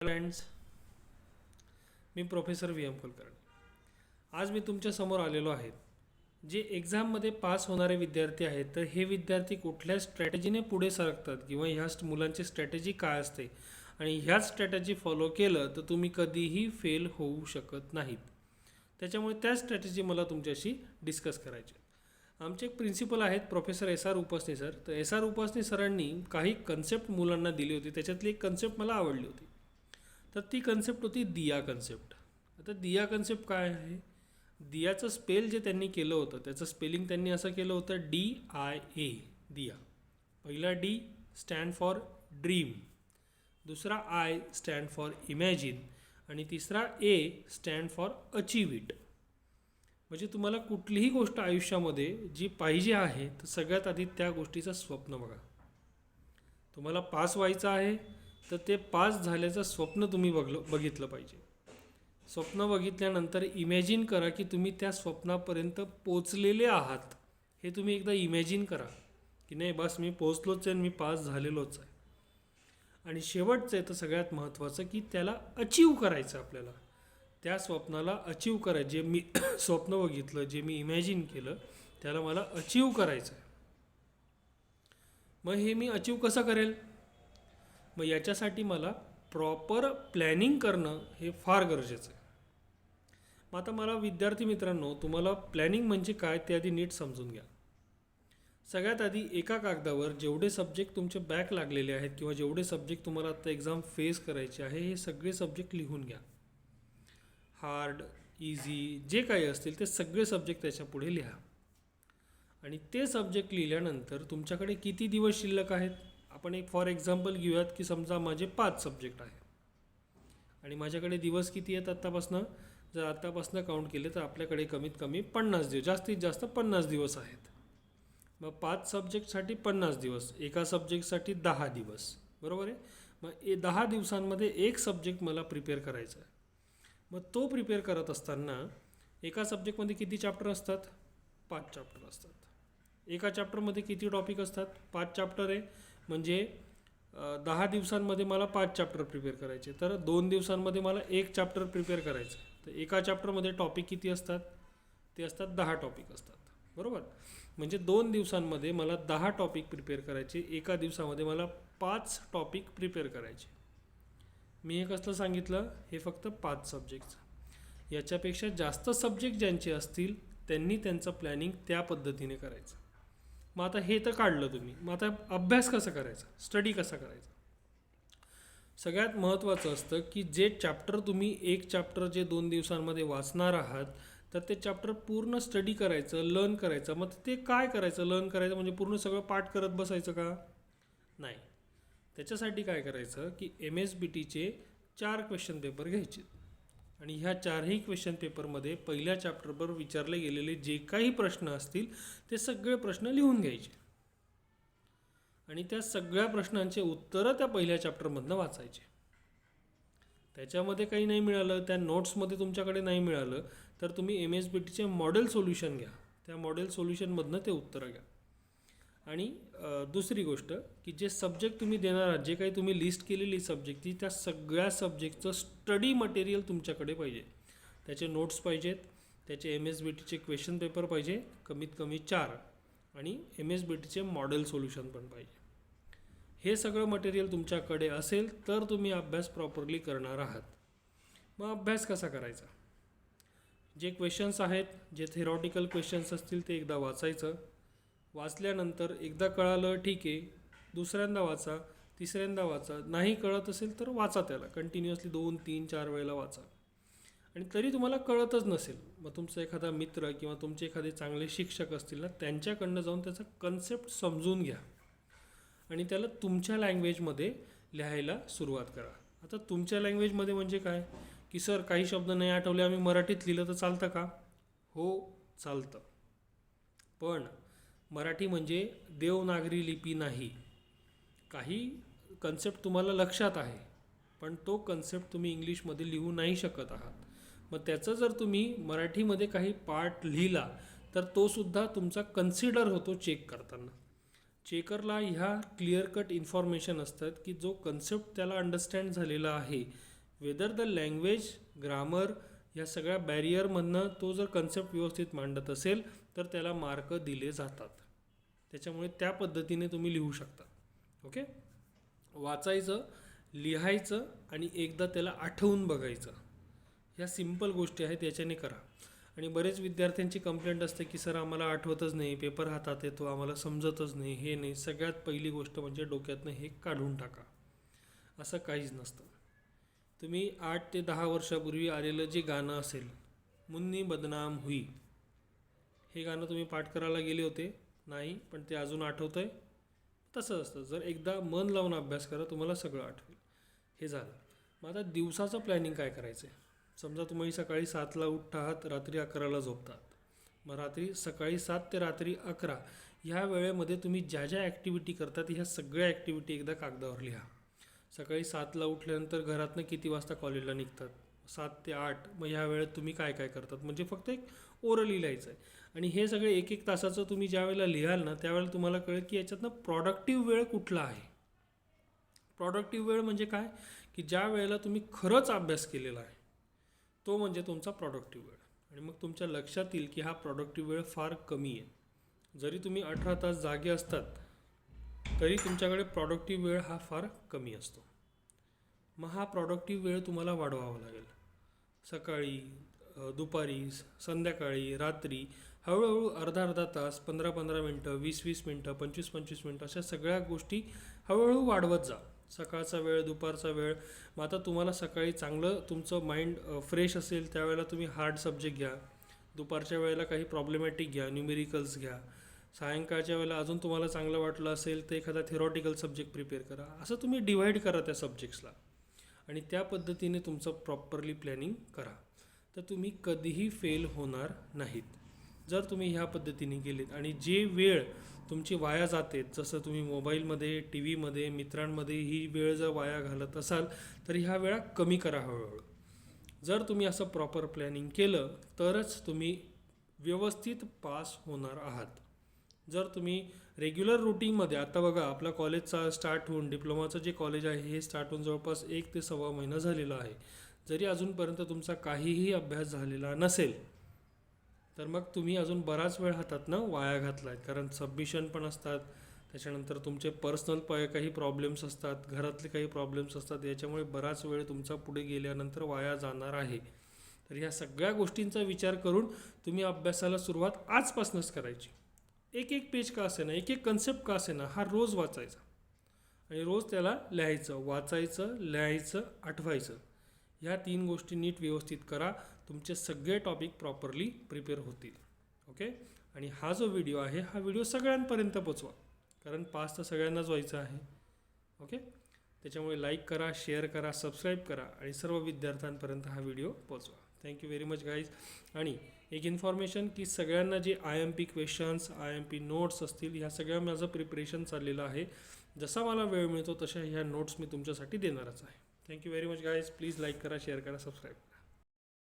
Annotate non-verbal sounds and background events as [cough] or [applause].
Friends मी professor V M Kulkarni. आज मी तुमच्यासमोर आलेलो आहे. जे एक्झाममध्ये पास होणारे विद्यार्थी आहेत तर हे विद्यार्थी कुठल्या स्ट्रॅटेजीने पुढे सरकतात किंवा ह्या मुलांची स्ट्रॅटेजी काय असते? आणि ह्याच स्ट्रॅटेजी फॉलो केलं तर तुम्ही कधीही फेल होऊ शकत नाहीत. त्याच्यामुळे त्या स्ट्रॅटेजी मला तुमच्याशी डिस्कस करायचे आमचे एक प्रिन्सिपल आहेत professor S R Upasani sir तर एस आर उपासनी सरांनी काही कन्सेप्ट मुलांना दिली होती. त्याच्यातली एक कन्सेप्ट मला आवडली होती. तर ती कन्सेप्ट होती दिया कन्सेप्ट आता दिया कन्सेप्ट काय आहे? दियाचं स्पेल जे त्यांनी केलं होतं त्याचं स्पेलिंग त्यांनी असं केलं होतं डी आय ए दिया. पहिला डी स्टँड फॉर ड्रीम दुसरा आय स्टँड फॉर इमॅजिन आणि तिसरा A stand for achieve it म्हणजे तुम्हाला कुठलीही गोष्ट आयुष्यामध्ये जी पाहिजे आहे तर सगळ्यात आधी त्या गोष्टीचं स्वप्न बघा. तुम्हाला पास व्हायचं आहे तर ते पास झाल्याचं स्वप्न तुम्ही बघलं बघितलं पाहिजे. स्वप्न बघितल्यानंतर इमॅजिन करा की तुम्ही त्या स्वप्नापर्यंत पोचलेले आहात. हे तुम्ही एकदा इमॅजिन करा. की नाही बस मी पोचलोच आहे आणि मी पास झालेलोच आहे. आणि शेवटचं आहे तर सगळ्यात महत्त्वाचं की त्याला अचीव करायचं आपल्याला. त्या स्वप्नाला अचीव करायचं. जे मी [coughs] स्वप्न बघितलं जे मी इमॅजिन केलं त्याला मला अचीव करायचं आहे. मग हे मी अचीव कसं करेल? मग याच्यासाठी मला प्रॉपर प्लॅनिंग करणं हे फार गरजेचं आहे. मग आता मला विद्यार्थी मित्रांनो तुम्हाला प्लॅनिंग म्हणजे काय ते आधी नीट समजून घ्या. सगळ्यात आधी एका कागदावर जेवढे सब्जेक्ट तुमचे बॅक लागलेले आहेत किंवा जेवढे सब्जेक्ट तुम्हाला आता एक्झाम फेस करायचे आहे हे सगळे सब्जेक्ट लिहून घ्या. हार्ड इझी जे काही असतील ते सगळे सब्जेक्ट त्याच्या पुढे लिहा. आणि ते सब्जेक्ट लिहिल्यानंतर तुमच्याकडे किती दिवस शिल्लक आहेत? आपण एक फॉर एक्झाम्पल घेऊयात की समजा माझे पाच सब्जेक्ट आहे. आणि माझ्याकडे दिवस किती आहेत आत्तापासनं जर आत्तापासनं काउंट केले तर आपल्याकडे कमीत कमी पन्नास दिवस जास्तीत जास्त पन्नास दिवस आहेत. मग पाच सब्जेक्टसाठी पन्नास दिवस एका सब्जेक्टसाठी दहा दिवस. बरोबर आहे? मग ए दहा दिवसांमध्ये एक सब्जेक्ट मला प्रिपेअर करायचा आहे. मग तो प्रिपेअर करत असताना एका सब्जेक्टमध्ये किती चॅप्टर असतात? पाच चॅप्टर असतात. एका चॅप्टरमध्ये किती टॉपिक असतात? पाच चॅप्टर आहे. म्हणजे दहा दिवसांमध्ये मला पाच चॅप्टर प्रिपेअर करायचे. तर दोन दिवसांमध्ये मला एक चॅप्टर प्रिपेअर करायचं. आहे. तर एका चॅप्टरमध्ये टॉपिक किती असतात? ते असतात दहा टॉपिक असतात. बरोबर? म्हणजे दोन दिवसांमध्ये मला दहा टॉपिक प्रिपेअर करायचे. एका दिवसामध्ये मला पाच टॉपिक प्रिपेअर करायचे. मी हे कसलं सांगितलं? हे फक्त पाच सब्जेक्टचं याच्यापेक्षा जास्त सब्जेक्ट ज्यांचे असतील त्यांनी त्यांचं प्लॅनिंग त्या पद्धतीने करायचं. मग आता हे तर काढलं तुम्ही. मग आता अभ्यास कसा करायचा? स्टडी कसा करायचा? सगळ्यात महत्त्वाचं असतं की जे चॅप्टर तुम्ही एक चॅप्टर जे दोन दिवसांमध्ये वाचणार आहात तर ते चॅप्टर पूर्ण स्टडी करायचं लर्न करायचं. मग ते काय करायचं? लर्न करायचं म्हणजे पूर्ण सगळं पाठ करत बसायचं का? नाही. त्याच्यासाठी काय करायचं की एम एस बी टीचे चार क्वेश्चन पेपर घ्यायचे. आणि ह्या चारही क्वेश्चन पेपरमध्ये पहिल्या चॅप्टरवर विचारले गेलेले जे काही प्रश्न असतील ते सगळे प्रश्न लिहून घ्यायचे. आणि त्या सगळ्या प्रश्नांचे उत्तरं त्या पहिल्या चॅप्टरमधनं वाचायचे. त्याच्यामध्ये काही नाही मिळालं त्या नोट्समध्ये तुमच्याकडे नाही मिळालं तर तुम्ही एम एस बी टीचे मॉडेल सोल्युशन घ्या. त्या मॉडेल सोल्युशनमधनं ते उत्तरं घ्या. आणि दुसरी गोष्ट की जे सब्जेक्ट तुम्ही देणार आहात जे काही तुम्ही लिस्ट केलेली सब्जेक्ट ती त्या सगळ्या सब्जेक्टचं स्टडी मटेरियल तुमच्याकडे पाहिजे. त्याचे नोट्स पाहिजेत त्याचे एम एस बी टीचे क्वेश्चन पेपर पाहिजे कमीत कमी चार. आणि एम एस बी टीचे मॉडेल सोल्युशन पण पाहिजे. हे सगळं मटेरियल तुमच्याकडे असेल तर तुम्ही अभ्यास प्रॉपरली करणार आहात. मग अभ्यास कसा करायचा? जे क्वेश्चन्स आहेत जे थेरॉटिकल क्वेश्चन्स असतील ते एकदा वाचायचं. वाचल्यानंतर एकदा कळालं ठीक आहे दुसऱ्यांदा वाचा तिसऱ्यांदा वाचा. नाही कळत असेल तर वाचा त्याला. कंटिन्युअसली दोन तीन चार वेळेला वाचा. आणि तरी तुम्हाला कळतच नसेल. मग तुमचा एखादा मित्र किंवा तुमचे एखादे चांगले शिक्षक असतील ना त्यांच्याकडनं जाऊन त्याचा कन्सेप्ट समजून घ्या. आणि त्याला तुमच्या लँग्वेजमध्ये लिहायला सुरुवात करा. आता तुमच्या लँग्वेजमध्ये म्हणजे काय? की सर काही शब्द नाही आठवले आम्ही मराठीत लिहिलं तर चालतं का? हो चालतं. पण मराठी म्हणजे देवनागरी लिपी नाही. काही कन्सेप्ट तुम्हाला लक्षात आहे पण तो कन्सेप्ट तुम्ही इंग्लिशमध्ये लिहू नाही शकत आहात. मग त्याचं जर तुम्ही मराठीमध्ये काही पार्ट लिहिला तर तो सुद्धा तुमचा कन्सिडर होतो चेक करताना. चेकरला ह्या क्लिअर कट इन्फॉर्मेशन असतात की जो कन्सेप्ट त्याला अंडरस्टँड झालेला आहे. वेदर द लँग्वेज ग्रामर या सगळ्या बॅरियरमधनं तो जर कन्सेप्ट व्यवस्थित मांडत असेल तर त्याला मार्क दिले जातात. त्याच्यामुळे त्या पद्धतीने तुम्ही लिहू शकता. ओके वाचायचं लिहायचं आणि एकदा त्याला आठवून बघायचं. ह्या सिंपल गोष्टी आहेत याच्याने करा. आणि बरेच विद्यार्थ्यांची कंप्लेंट असते की सर आम्हाला आठवतच नाही. पेपर हातात येतो आम्हाला समजतच नाही हे नाही. सगळ्यात पहिली गोष्ट म्हणजे डोक्यातनं हे काढून टाका. असं काहीच नसतं. तुम्ही आठ ते दहा वर्षापूर्वी आलेलं जे गाणं असेल मुन्नी बदनाम हुई हे गाणं तुम्ही पाठ करायला गेले होते? नाही पण ते अजून आठवत आहे तसंच असतं. जर एकदा मन लावून अभ्यास करा तुम्हाला सगळं आठवेल. हे झालं. मग आता दिवसाचं प्लॅनिंग काय करायचं? आहे समजा तुम्ही सकाळी सातला उठता आहात रात्री अकराला झोपतात. मग रात्री सकाळी सात ते रात्री अकरा ह्या वेळेमध्ये तुम्ही ज्या ज्या ॲक्टिव्हिटी करतात ह्या सगळ्या ॲक्टिव्हिटी एकदा कागदावर लिहा. सकाळी सातला उठल्यानंतर घरातनं किती वाजता कॉलेजला निघतात? सात ते आठ. मग ह्या वेळेत तुम्ही काय काय करतात? म्हणजे फक्त एक ओरली लिहायचं आहे आणि हे सगळे एक एक तासाचं तुम्ही ज्या वेळेला लिहाल ना त्यावेळेला तुम्हाला कळेल की याच्यातनं प्रॉडक्टिव्ह वेळ कुठला आहे? प्रॉडक्टिव्ह वेळ म्हणजे काय? की ज्या वेळेला तुम्ही खरंच अभ्यास केलेला आहे तो म्हणजे तुमचा प्रॉडक्टिव्ह वेळ. आणि मग तुमच्या लक्षात येईल की हा प्रॉडक्टिव्ह वेळ फार कमी आहे. जरी तुम्ही अठरा तास जागे असतात तरी तुमच्याकडे प्रॉडक्टिव्ह वेळ हा फार कमी असतो. मग हा प्रॉडक्टिव्ह वेळ तुम्हाला वाढवावा लागेल. सकाळी दुपारी संध्याकाळी रात्री हळूहळू अर्धा अर्धा तास पंधरा पंधरा मिनटं वीस वीस मिनटं पंचवीस पंचवीस मिनटं अशा सगळ्या गोष्टी हळूहळू वाढवत जा. सकाळचा वेळ दुपारचा वेळ. मग आता तुम्हाला सकाळी चांगलं तुमचं माइंड फ्रेश असेल त्यावेळेला तुम्ही हार्ड सब्जेक्ट घ्या. दुपारच्या वेळेला काही प्रॉब्लेमॅटिक घ्या न्यूमेरिकल्स घ्या. सायंकाळच्या वेळेला अजून तुम्हाला चांगलं वाटलं असेल तर एखादा थेरॉटिकल सब्जेक्ट प्रिपेअर करा. असं तुम्ही डिवाईड करा त्या सब्जेक्ट्सला आणि त्या पद्धतीने तुमचं प्रॉपरली प्लॅनिंग करा. तर तुम्ही कधीही फेल होणार नाहीत. जर तुम्ही ह्या पद्धतीने गेलेत आणि जे वेळ तुमची वाया जाते जसं तुम्ही मोबाईलमध्ये टी व्हीमध्ये मित्रांमध्ये ही वेळ जर वाया घालत असाल तर ह्या वेळा कमी करा हळूहळू. जर तुम्ही असं प्रॉपर प्लॅनिंग केलं तरच तुम्ही व्यवस्थित पास होणार आहात. जर तुम्ही रेग्युलर रुटीनमध्ये आता बघा आपला कॉलेजचा स्टार्ट होऊन डिप्लोमाचं जे कॉलेज आहे हे स्टार्ट होऊन जवळपास एक ते सव्वा महिना झालेला आहे. जरी अजूनपर्यंत तुमचा काहीही अभ्यास झालेला नसेल तर मग तुम्ही अजून बराच वेळ हातात ना वाया घातला आहे कारण सबमिशन पण असतात त्याच्यानंतर तुमचे पर्सनल प काही प्रॉब्लेम्स असतात घरातले काही प्रॉब्लेम्स असतात याच्यामुळे बराच वेळ तुमचा पुढे गेल्यानंतर वाया जाणार आहे. तर ह्या सगळ्या गोष्टींचा विचार करून तुम्ही अभ्यासाला सुरुवात आजपासूनच करायची. एक एक पेज का असे ना एक एक कन्सेप्ट का असे ना हा रोज वाचायचा. आणि रोज त्याला लिहायचं वाचायचं लिहायचं आठवायचं. ह्या तीन गोष्टी नीट व्यवस्थित करा. तुमचे सगळे टॉपिक प्रॉपरली प्रिपेअर होतील. ओके आणि हा जो व्हिडिओ आहे हा व्हिडिओ सगळ्यांपर्यंत पोचवा. कारण पास तर सगळ्यांनाच व्हायचं आहे. ओके त्याच्यामुळे लाईक करा शेअर करा सबस्क्राईब करा आणि सर्व विद्यार्थ्यांपर्यंत हा व्हिडिओ पोचवा. थँक्यू व्हेरी मच गाईज आणि एक इन्फॉर्मेशन की सगळ्यांना जे I M P questions I M P notes असतील ह्या सगळ्या माझं प्रिपरेशन चाललेलं आहे. जसा मला वेळ मिळतो तशा ह्या नोट्स मी तुमच्यासाठी देणारच आहे. Thank you very much guys please like करा शेअर करा सबस्क्राईब